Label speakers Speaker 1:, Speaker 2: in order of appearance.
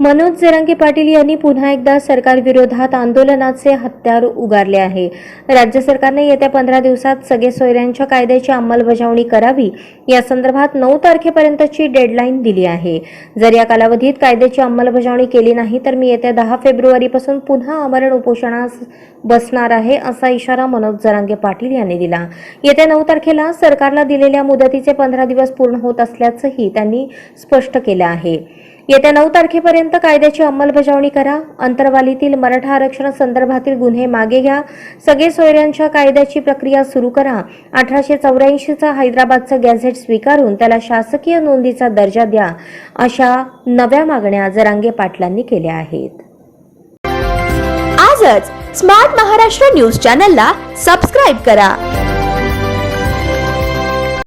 Speaker 1: मनोज जरांगे पाटील यांनी पुन्हा एकदा सरकार विरोधात आंदोलनाचे हत्यार उगारले आहे. राज्य सरकारने येत्या पंधरा दिवसात सगळे सोयऱ्यांच्या कायद्याची अंमलबजावणी करावी या संदर्भात नऊ तारखेपर्यंतची डेडलाईन दिली आहे. जर या कालावधीत कायद्याची अंमलबजावणी केली नाही तर मी येत्या दहा फेब्रुवारीपासून पुन्हा आमरण उपोषणास बसणार आहे असा इशारा मनोज जरांगे पाटील यांनी दिला. येत्या नऊ तारखेला सरकारला दिलेल्या मुदतीचे पंधरा दिवस पूर्ण होत असल्याचंही त्यांनी स्पष्ट केलं आहे. येत्या नऊ तारखेपर्यंत कायद्याची अंमलबजावणी करा. अंतरवालीतील मराठा आरक्षण संदर्भातील गुन्हे मागे घ्या. सगळे सोयऱ्यांच्या कायद्याची प्रक्रिया सुरू करा. अठराशे चौऱ्याऐंशीचा हैदराबादचं गॅझेट स्वीकारून त्याला शासकीय नोंदीचा दर्जा द्या अशा नव्या मागण्या जरांगे पाटलांनी केल्या आहेत.
Speaker 2: आजच स्मार्ट महाराष्ट्र न्यूज चॅनलला सबस्क्राईब करा.